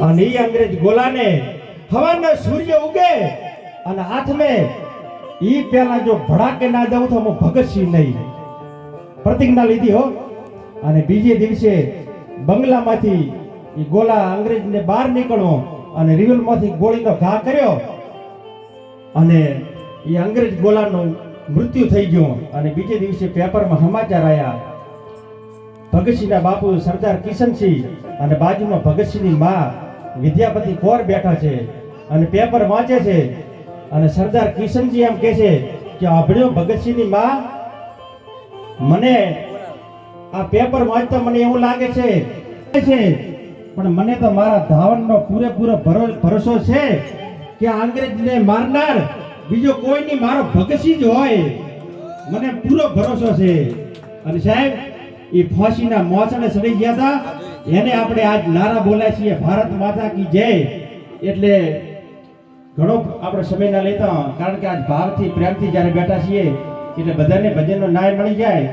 અને ઈ અંગ્રેજ ગોલાને હવાના સૂર્ય ઉગે અને હાથમે ઈ પેલા જો ભડાકે ના દઉં તો હું ભગતસિંહ નહીં. પ્રતિજ્ઞા લીધી હો. અને બીજે દિવસે બંગલામાંથી એ ગોલા અંગ્રેજને બહાર નીકળ્યો અને રિવલમાંથી ગોળીનો ઘા કર્યો અને એ અંગ્રેજ ગોલાનું મૃત્યુ થઈ ગયું. અને બીજે દિવસે પેપરમાં સમાચાર આવ્યા ભગતસિંહના બાપુ સરદાર કિશનસિંહ અને બાજુમાં ભગતસિંહની મા વિદ્યાપતિ કોર બેઠા છે અને પેપર વાંચે છે અને સરદાર કિશનજી એમ કહે છે કે આભળ્યો ભગતસિંહની મા મને આ પેપર વાંચતા મને એવું લાગે છે. છે. પણ મને તો મારા ધાવણનો પૂરેપૂરો ભરો- ભરોસો છે કે અંગ્રેજને મારનાર બીજો કોઈ નહીં, મારો ભગતસિંહ જ હોય. મને પૂરો ભરોસો છે. અને સાહેબ, એ ફાંસીના મોસણે સડી ગયા હતા. એને આપણે આજ નારા બોલ્યા છીએ, ભારત માતા કી જય. એટલે ઘણો આપણે સમય ના લેતા, કારણ કે આજ ભાવથી પ્રેમથી જ્યારે બેઠા છીએ, એટલે બધાને ભજનનો ન્યાય મળી જાય.